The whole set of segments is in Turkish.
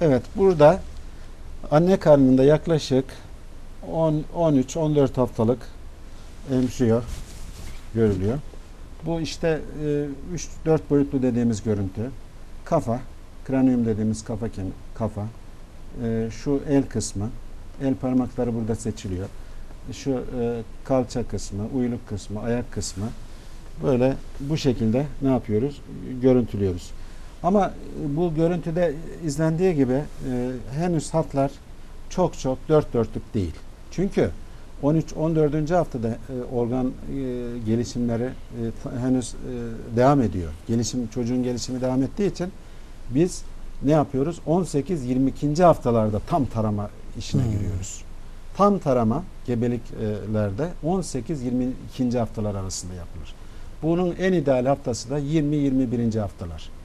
Evet burada anne karnında yaklaşık 13-14 haftalık embriyo görülüyor. Bu işte 3-4 boyutlu dediğimiz görüntü. Kafa, kranium dediğimiz kafa kemi, kafa. E, şu el kısmı, el parmakları burada seçiliyor. Şu e, kalça kısmı, uyluk kısmı, ayak kısmı. Böyle bu şekilde ne yapıyoruz? Görüntülüyoruz. Ama bu görüntüde izlendiği gibi e, henüz hatlar çok çok dört dörtlük değil. Çünkü 13-14. haftada e, organ e, gelişimleri e, henüz e, devam ediyor. Gelişim çocuğun gelişimi devam ettiği için biz ne yapıyoruz? 18-22. haftalarda tam tarama işine Hmm. giriyoruz. Tam tarama gebeliklerde 18-22. haftalar arasında yapılır. Bunun en ideal haftası da 20-21. haftalar.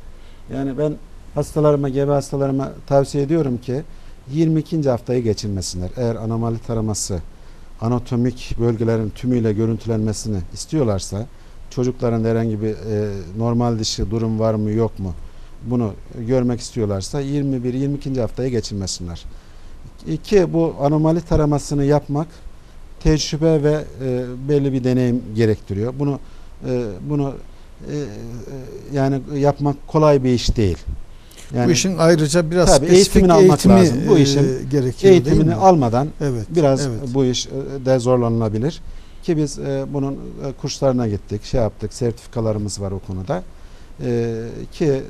Yani ben hastalarıma, gebe hastalarıma tavsiye ediyorum ki 22. haftayı geçirmesinler. Eğer anomali taraması anatomik bölgelerin tümüyle görüntülenmesini istiyorlarsa çocukların herhangi bir e, normal dışı durum var mı yok mu bunu görmek istiyorlarsa 21-22. haftayı geçirmesinler. İki bu anomali taramasını yapmak tecrübe ve e, belli bir deneyim gerektiriyor. Bunu e, bunu yani yapmak kolay bir iş değil. Yani bu işin ayrıca biraz Tabii, eğitimini almak eğitimi lazım. Bu e, işin gerekiyor değil eğitimini mi? almadan Evet. biraz evet. bu iş e, de zorlanılabilir. Ki biz e, bunun e, kurslarına gittik, şey yaptık, sertifikalarımız var o konuda. E, ki e,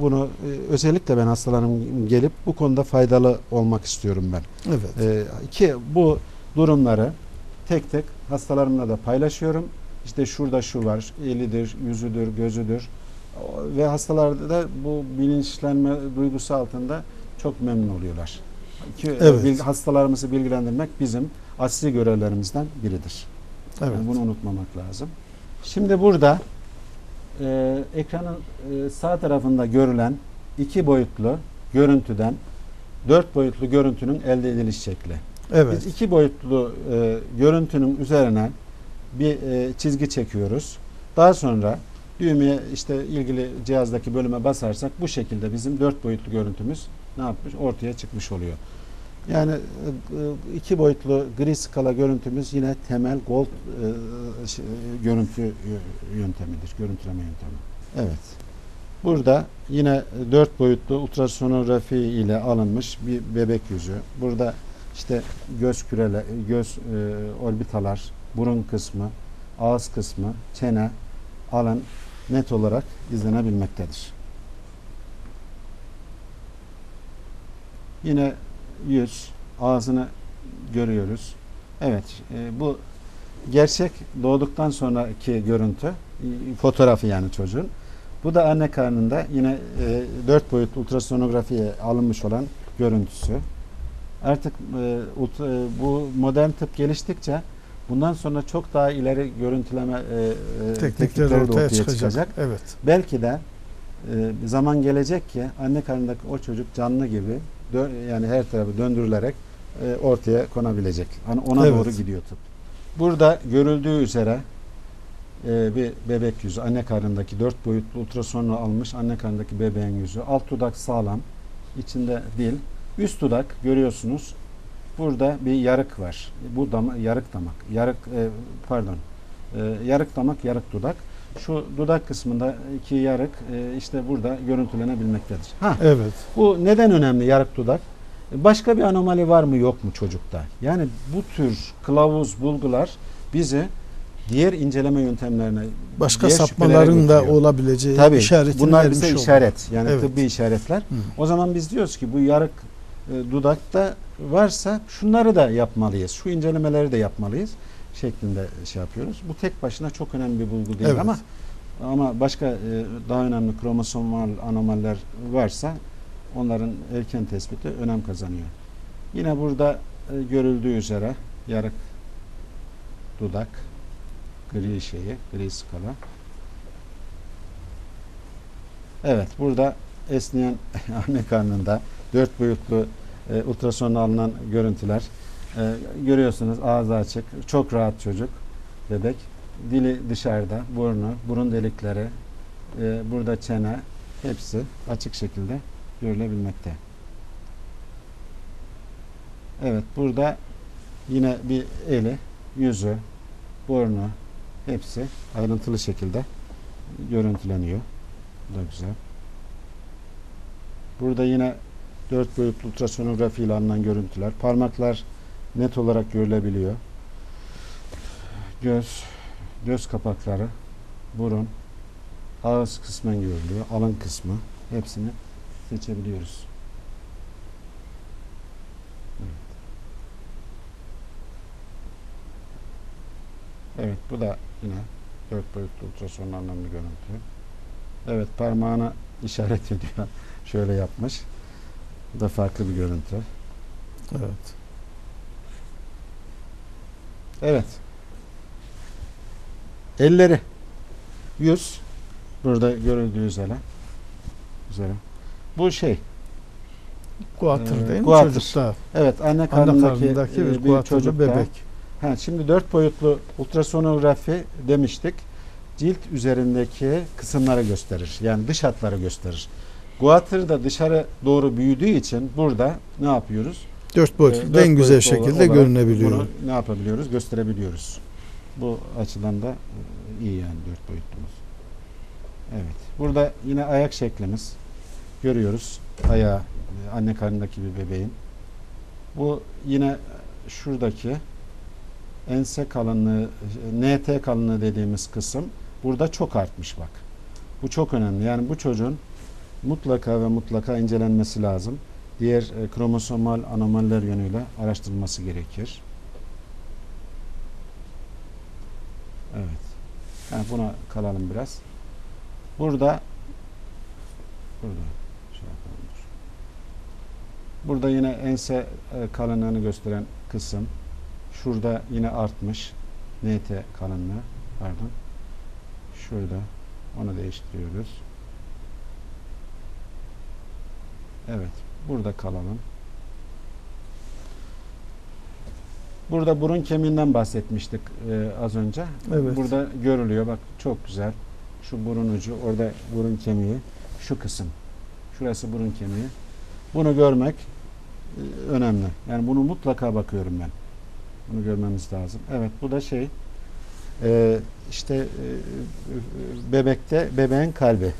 bunu e, özellikle ben hastalarım gelip bu konuda faydalı olmak istiyorum ben. Evet. E, ki bu durumları tek tek hastalarımla da paylaşıyorum. İşte şurada şu var, elidir, yüzüdür, gözüdür. Ve hastalarda da bu bilinçlenme duygusu altında çok memnun oluyorlar. Ki, Evet. bil- hastalarımızı bilgilendirmek bizim asli görevlerimizden biridir. Evet. Yani bunu unutmamak lazım. Şimdi burada e, ekranın e, sağ tarafında görülen iki boyutlu görüntüden dört boyutlu görüntünün elde ediliş şekli. Evet. Biz iki boyutlu e, görüntünün üzerine bir e, çizgi çekiyoruz. Daha sonra düğmeye işte ilgili cihazdaki bölüme basarsak bu şekilde bizim dört boyutlu görüntümüz ne yapmış? Ortaya çıkmış oluyor. Yani e, e, iki boyutlu gri skala görüntümüz yine temel gold e, şey, görüntü yöntemidir. Görüntüleme yöntemi. Evet. Burada yine dört boyutlu ultrasonografi ile alınmış bir bebek yüzü. Burada işte göz küreler, göz e, orbitalar, burun kısmı, ağız kısmı, çene, alın net olarak izlenebilmektedir. Yine yüz, ağzını görüyoruz. Evet, e, bu gerçek doğduktan sonraki görüntü, e, fotoğrafı yani çocuğun. Bu da anne karnında yine e, 4 boyutlu ultrasonografiye alınmış olan görüntüsü. Artık e, ult- e, bu modern tıp geliştikçe bundan sonra çok daha ileri görüntüleme e, e, Teknikler teknikleri de ortaya, çıkacak. çıkacak. Evet. Belki de e, zaman gelecek ki anne karnındaki o çocuk canlı gibi dö- yani her tarafı döndürülerek e, ortaya konabilecek. Hani ona Evet. doğru gidiyor tıp. Burada görüldüğü üzere e, bir bebek yüzü anne karnındaki dört boyutlu ultrasonla almış anne karnındaki bebeğin yüzü. Alt dudak sağlam, içinde dil. Üst dudak görüyorsunuz. Burada bir yarık var. Bu dama, yarık damak. Yarık e, pardon. E, yarık damak, yarık dudak. Şu dudak kısmında iki yarık e, işte burada görüntülenebilmektedir. Ha, Evet. bu neden önemli yarık dudak? Başka bir anomali var mı yok mu çocukta? Yani bu tür kılavuz bulgular bizi diğer inceleme yöntemlerine Başka sapmaların da olabileceği Tabii işaretini bunlar bize işaret yani Evet. tıbbi işaretler. Hı. O zaman biz diyoruz ki bu yarık e, dudakta varsa şunları da yapmalıyız. Şu incelemeleri de yapmalıyız şeklinde şey yapıyoruz. Bu tek başına çok önemli bir bulgu değil Evet. ama ama başka e, daha önemli kromosomal anomaliler varsa onların erken tespiti önem kazanıyor. Yine burada e, görüldüğü üzere yarık dudak gri şeyi, gri skala. Evet, burada esneyen anne karnında dört boyutlu e, ultrasonla alınan görüntüler. E, görüyorsunuz ağzı açık, çok rahat çocuk, bebek. Dili dışarıda, burnu, burun delikleri, e, burada çene hepsi açık şekilde görülebilmekte. Evet burada yine bir eli, yüzü, burnu hepsi ayrıntılı şekilde görüntüleniyor. Bu da güzel. Burada yine dört boyutlu ultrasonografi ile alınan görüntüler. Parmaklar net olarak görülebiliyor. Göz, göz kapakları, burun, ağız kısmen görülüyor. Alın kısmı hepsini seçebiliyoruz. Evet bu da yine dört boyutlu ultrasonla alınan bir görüntü. Evet parmağını işaret ediyor. Şöyle yapmış. Bu da farklı bir görüntü. Evet. Evet. Elleri. Yüz. Burada görüldüğü üzere. Üzere. Bu şey. Guatr Ee, değil mi çocukta? Evet anne Anne karnındaki, karnındaki e, bir bir çocukta. bebek. Ha, şimdi dört boyutlu ultrasonografi demiştik. Cilt üzerindeki kısımları gösterir. Yani dış hatları gösterir. Guatr da dışarı doğru büyüdüğü için burada ne yapıyoruz? Dört boyutlu Ee, da en güzel şekilde görünebiliyor. Bunu ne yapabiliyoruz? Gösterebiliyoruz. Bu açıdan da e, iyi yani dört boyutlumuz. Evet. Burada yine ayak şeklimiz. Görüyoruz. Ayağı e, anne karnındaki bir bebeğin. Bu yine şuradaki ense kalınlığı, e, NT kalınlığı dediğimiz kısım burada çok artmış bak. Bu çok önemli. Yani bu çocuğun mutlaka ve mutlaka incelenmesi lazım diğer e, kromosomal anomaliler yönüyle araştırılması gerekir. Evet. Yani buna kalalım biraz. Burada burada şey. Burada yine ense e, kalınlığını gösteren kısım. Şurada yine artmış. NT kalınlığı. Pardon. Şurada. Onu değiştiriyoruz. Evet. Burada kalalım. Burada burun kemiğinden bahsetmiştik e, az önce. Evet. Burada görülüyor. Bak çok güzel. Şu burun ucu, orada burun kemiği, şu kısım. Şurası burun kemiği. Bunu görmek e, önemli. Yani bunu mutlaka bakıyorum ben. Bunu görmemiz lazım. Evet bu da şey e, işte bebekte bebeğin kalbi.